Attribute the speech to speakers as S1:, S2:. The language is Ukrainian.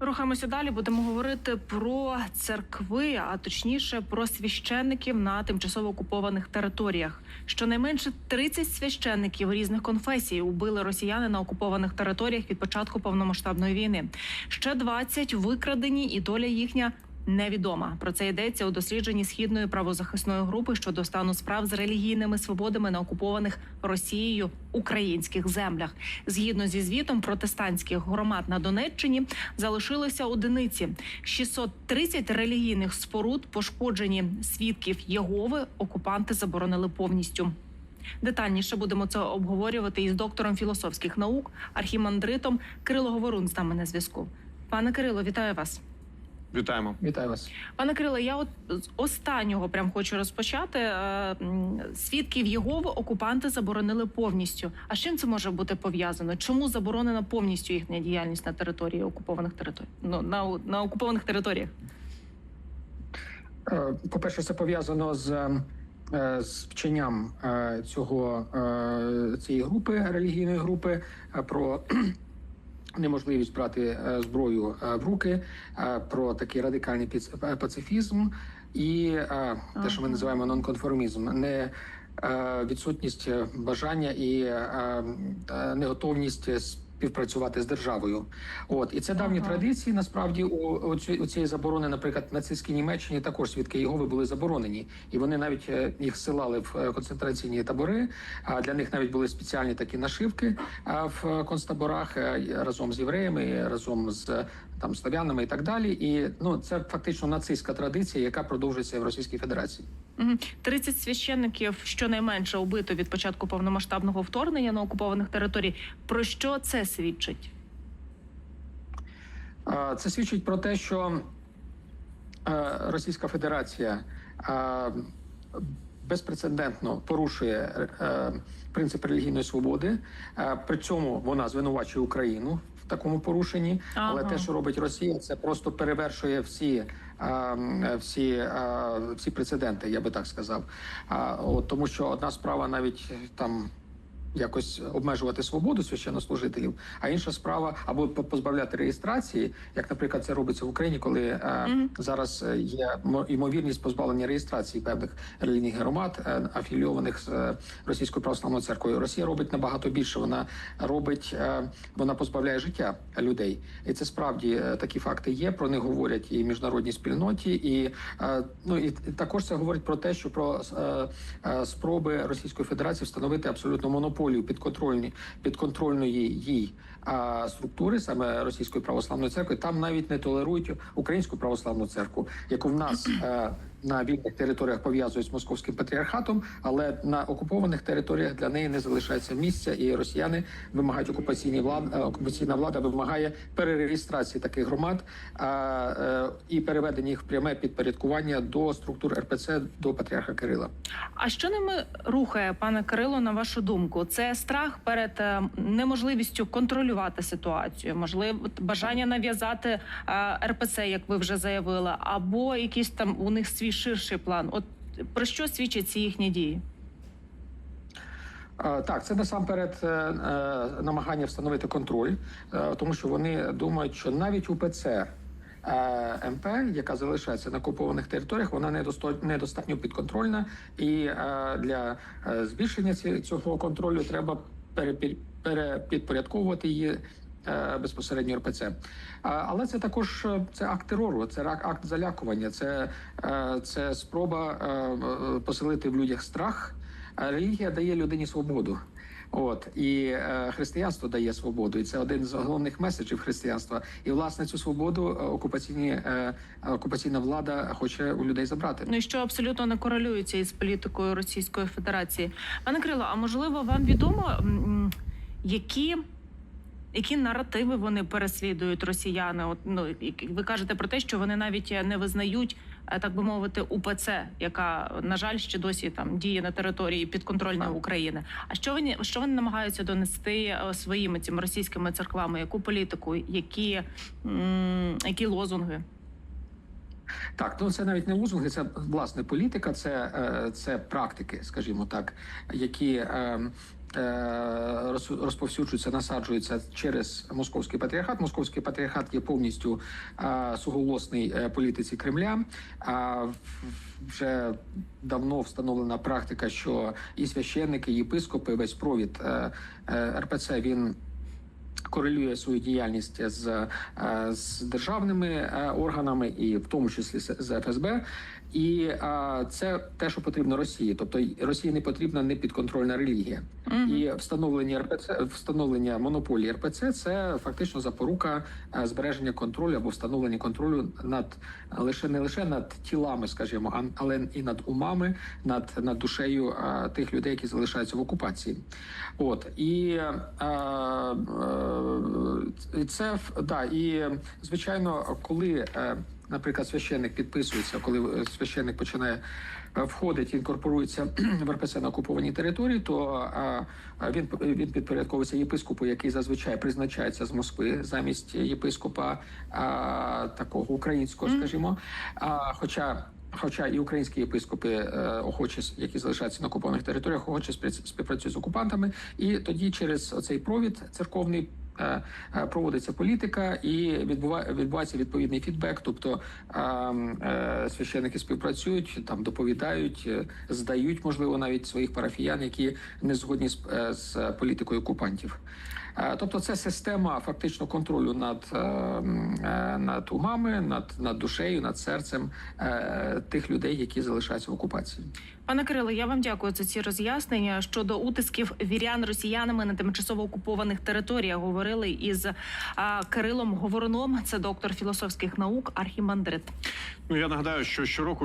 S1: Рухаємося далі. Будемо говорити про церкви, а точніше про священників на тимчасово окупованих територіях. Щонайменше 30 священників різних конфесій убили росіяни на окупованих територіях від початку повномасштабної війни. Ще 20 викрадені, і доля їхня. Невідома про це йдеться у дослідженні східної правозахисної групи щодо стану справ з релігійними свободами на окупованих Росією українських землях. Згідно зі звітом протестантських громад на Донеччині залишилося одиниці 630 релігійних споруд, пошкоджені свідків Єгови. Окупанти заборонили повністю. Детальніше будемо це обговорювати із доктором філософських наук, архімандритом Кирило Говорун з нами на зв'язку. Пане Кирило, вітаю вас.
S2: Вітаємо.
S3: Вітаю вас.
S1: Пане Кирило, я от з останнього прям хочу розпочати. Е, Свідків Єгови окупанти заборонили повністю. А з чим це може бути пов'язано? Чому заборонена повністю їхня діяльність на території окупованих територій? Ну на, на окупованих територіях?
S3: Е, По-перше, це пов'язано з, е, з вченням цього цієї групи релігійної групи про неможливість брати е, зброю е, в руки, е, про такий радикальний пацифізм і те, що ми називаємо нонконформізм, не відсутність бажання і неготовність співпрацювати з державою. От і це давні
S1: Ага.
S3: традиції. Насправді у, у, ці- у цієї заборони, наприклад, в нацистській Німеччині також свідки Єгови були заборонені, і вони навіть е, їх силали в е, концентраційні табори. А для них навіть були спеціальні такі нашивки в концтаборах е, разом з євреями, разом з там славянами і так далі. І ну це фактично нацистська традиція, яка продовжується в Російській Федерації.
S1: Мгм. 30 священників щонайменше убито від початку повномасштабного вторгнення на окупованих територій. Про що це свідчить?
S3: Це свідчить про те, що е, Російська Федерація е, безпрецедентно порушує е, принцип релігійної свободи. При цьому вона звинувачує Україну в такому порушенні. Але те, що робить Росія, це просто перевершує всі. е, Всі, е, всі прецеденти, я би так сказав. От тому, що одна справа навіть там якось обмежувати свободу священнослужителів, а інша справа або позбавляти реєстрації, як, наприклад, це робиться в Україні, коли е,
S1: Мгм.
S3: зараз е, є мо- ймовірність позбавлення реєстрації певних релігійних громад, е, афілійованих з е, російською православною церквою. Росія робить набагато більше. Вона робить, е, вона позбавляє життя людей, і це справді е, такі факти є. Про них говорять і міжнародній спільноті, і е, ну і також це говорить про те, що про е, е, спроби Російської Федерації встановити абсолютно монополію підконтрольні підконтрольної їй а, структури, саме Російської православної церкви. Там навіть не толерують українську православну церкву, яку в нас е, на вільних територіях пов'язують з московським патріархатом, але на окупованих територіях для неї не залишається місця, і росіяни вимагають окупаційні влада. Окупаційна влада вимагає перереєстрації таких громад а, е, і переведення їх в пряме підпорядкування до структур РПЦ до патріарха Кирила.
S1: А що ними рухає, пане Кирило, на вашу думку? Це страх перед е, неможливістю контролювати ситуацію, можливо, бажання нав'язати е, РПЦ, як ви вже заявили, або якийсь там у них свій ширший план. От про що свідчать ці їхні дії?
S3: Так, це насамперед е, е, намагання встановити контроль, е, тому що вони думають, що навіть УПЦ МП, яка залишається на окупованих територіях, вона недостатньо підконтрольна, і для збільшення цього контролю треба перепі- перепідпорядковувати її. Е, Безпосередньо РПЦ, але це також е, це акт терору, це акт залякування, це, е, це спроба е, е, поселити в людях страх. Релігія дає людині свободу. От і е, християнство дає свободу, і це один з головних меседжів християнства. І власне цю свободу е, окупаційні е, окупаційна влада хоче у людей забрати.
S1: Ну і що абсолютно не корелюється із політикою Російської Федерації. Пане Крило, а можливо, вам відомо, які, які наративи вони переслідують росіяни? От ну ви кажете про те, що вони навіть не визнають, е, так би мовити, УПЦ, яка на жаль ще досі там діє на території підконтрольної України. А що вони що вони намагаються донести е, своїми цими російськими церквами? Яку політику, які, які лозунги?
S3: Так, ну це навіть не лозунги, це власне політика, це, е, це практики, скажімо так, які е, е, розповсюджуються, насаджуються через московський патріархат. Московський патріархат є повністю суголосний політиці Кремля. А вже давно встановлена практика, що і священники, і єпископи, весь провід РПЦ він корелює свою діяльність з, е, з державними е, органами, і в тому числі з ФСБ. І е, це те, що потрібно Росії. Тобто Росії не потрібна непідконтрольна релігія. І встановлення РПЦ, встановлення монополії РПЦ це фактично запорука е, збереження контролю або встановлення контролю над е, лише не лише над тілами, скажімо, а але і над умами, над, над душею е, тих людей, які залишаються в окупації. От і е, е, це да, і звичайно, коли. Наприклад, священник підписується, коли е, священник починає е, входить, інкорпорується в РПЦ на окупованій території, то він він підпорядковується єпископу, який зазвичай призначається з Москви замість єпископа такого українського, скажімо. А хоча Хоча і українські єпископи е, охоче, які залишаються на окупованих територіях, спри- співпрацюють з окупантами, і тоді через цей провід церковний. Е, е, Проводиться політика і відбувається відповідний фідбек. Тобто е, священники співпрацюють, там доповідають, здають, можливо, навіть своїх парафіян, які не згодні з, з політикою окупантів. Тобто, це система фактично контролю над, над умами, над, над душею, над серцем тих людей, які залишаються в окупації.
S1: Пане Кирило, я вам дякую за ці роз'яснення щодо утисків вірян росіянами на тимчасово окупованих територіях. Говорили із а, Кирилом Говоруном. Це доктор філософських наук, архімандрит.
S2: Ну я нагадаю, що щороку